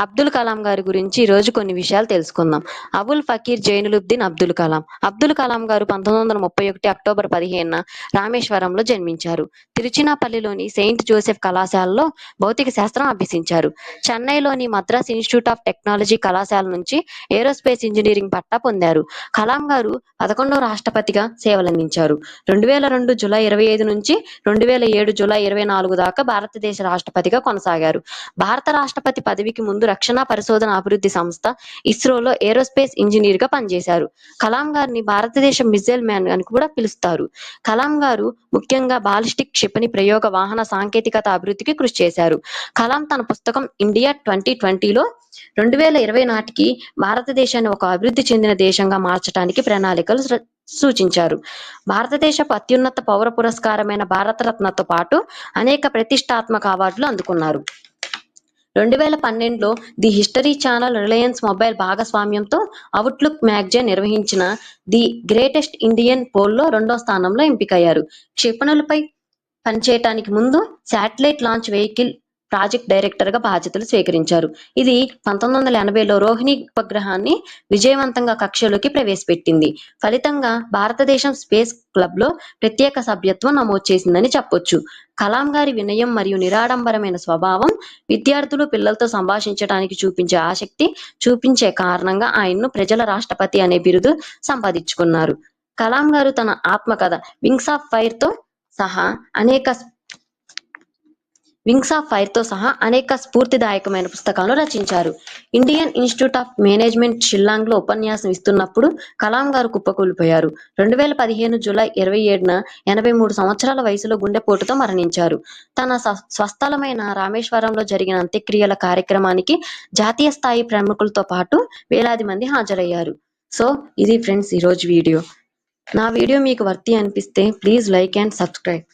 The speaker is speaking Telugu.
అబ్దుల్ కలాం గారి గురించి ఈ రోజు కొన్ని విషయాలు తెలుసుకుందాం. అబుల్ ఫకీర్ జైనులుద్దీన్ అబ్దుల్ కలాం. అబ్దుల్ కలాం గారు పంతొమ్మిది వందల ముప్పై ఒకటి అక్టోబర్ పదిహేనున రామేశ్వరంలో జన్మించారు. తిరుచినాపల్లిలోని సెయింట్ జోసెఫ్ కళాశాలలో భౌతిక శాస్త్రం అభ్యసించారు. చెన్నైలోని మద్రాస్ ఇన్స్టిట్యూట్ ఆఫ్ టెక్నాలజీ కళాశాల నుంచి ఏరోస్పేస్ ఇంజనీరింగ్ పట్టా పొందారు. కలాం గారు పదకొండవ రాష్ట్రపతిగా సేవలందించారు. రెండు వేల రెండు జూలై ఇరవై ఐదు నుంచి రెండు వేల ఏడు జూలై ఇరవై నాలుగు దాకా భారతదేశ రాష్ట్రపతిగా కొనసాగారు. భారత రాష్ట్రపతి పదవికి ముందు రక్షణ పరిశోధన అభివృద్ధి సంస్థ ఇస్రోలో ఏరోస్పేస్ ఇంజనీర్గా పనిచేశారు. కలాం గారిని భారతదేశ మిజైల్ మ్యాన్ అని కూడా పిలుస్తారు. కలాం గారు ముఖ్యంగా బాలిస్టిక్ క్షిపణి ప్రయోగ వాహన సాంకేతికత అభివృద్ధికి కృషి చేశారు. కలాం తన పుస్తకం ఇండియా ట్వంటీ ట్వంటీలో రెండు వేల ఇరవై నాటికి భారతదేశాన్ని ఒక అభివృద్ధి చెందిన దేశంగా మార్చడానికి ప్రణాళికలు సూచించారు. భారతదేశపు అత్యున్నత పౌర పురస్కారమైన భారతరత్నతో పాటు అనేక ప్రతిష్టాత్మక అవార్డులు అందుకున్నారు. రెండు వేల పన్నెండులో the History Channel Reliance mobile భాగస్వామ్యంతో అవుట్లుక్ మ్యాగజైన్ నిర్వహించిన ది గ్రేటెస్ట్ ఇండియన్ పోల్లో రెండో స్థానంలో ఎంపికయ్యారు. క్షిపణులపై పనిచేయటానికి ముందు శాటిలైట్ లాంచ్ వెహికల్ ప్రాజెక్ట్ డైరెక్టర్గా బాధ్యతలు స్వీకరించారు. ఇది పంతొమ్మిది వందల ఎనభైలో రోహిణి ఉపగ్రహాన్ని విజయవంతంగా కక్షలోకి ప్రవేశపెట్టింది. ఫలితంగా భారతదేశం స్పేస్ క్లబ్లో ప్రత్యేక సభ్యత్వం నమోదు చేసిందని చెప్పొచ్చు. కలాం గారి వినయం మరియు నిరాడంబరమైన స్వభావం విద్యార్థులు పిల్లలతో సంభాషించడానికి చూపించే ఆసక్తి చూపించే కారణంగా ఆయన్ను ప్రజల రాష్ట్రపతి అనే బిరుదు సంపాదించుకున్నారు. కలాం గారు తన ఆత్మకథ వింగ్స్ ఆఫ్ ఫైర్తో సహా అనేక వింగ్స్ ఆఫ్ ఫైర్తో సహా అనేక స్ఫూర్తిదాయకమైన పుస్తకాలను రచించారు. ఇండియన్ ఇన్స్టిట్యూట్ ఆఫ్ మేనేజ్మెంట్ షిల్లాంగ్లో ఉపన్యాసం ఇస్తున్నప్పుడు కలాం గారు కుప్పకూలిపోయారు. రెండు వేల పదిహేను జూలై ఇరవై ఏడున ఎనభై మూడు సంవత్సరాల వయసులో గుండెపోటుతో మరణించారు. తన స్వస్థలమైన రామేశ్వరంలో జరిగిన అంత్యక్రియల కార్యక్రమానికి జాతీయ స్థాయి ప్రముఖులతో పాటు వేలాది మంది హాజరయ్యారు. సో ఇది ఫ్రెండ్స్ ఈరోజు వీడియో. నా వీడియో మీకు వర్తి అనిపిస్తే ప్లీజ్ లైక్ అండ్ సబ్స్క్రైబ్.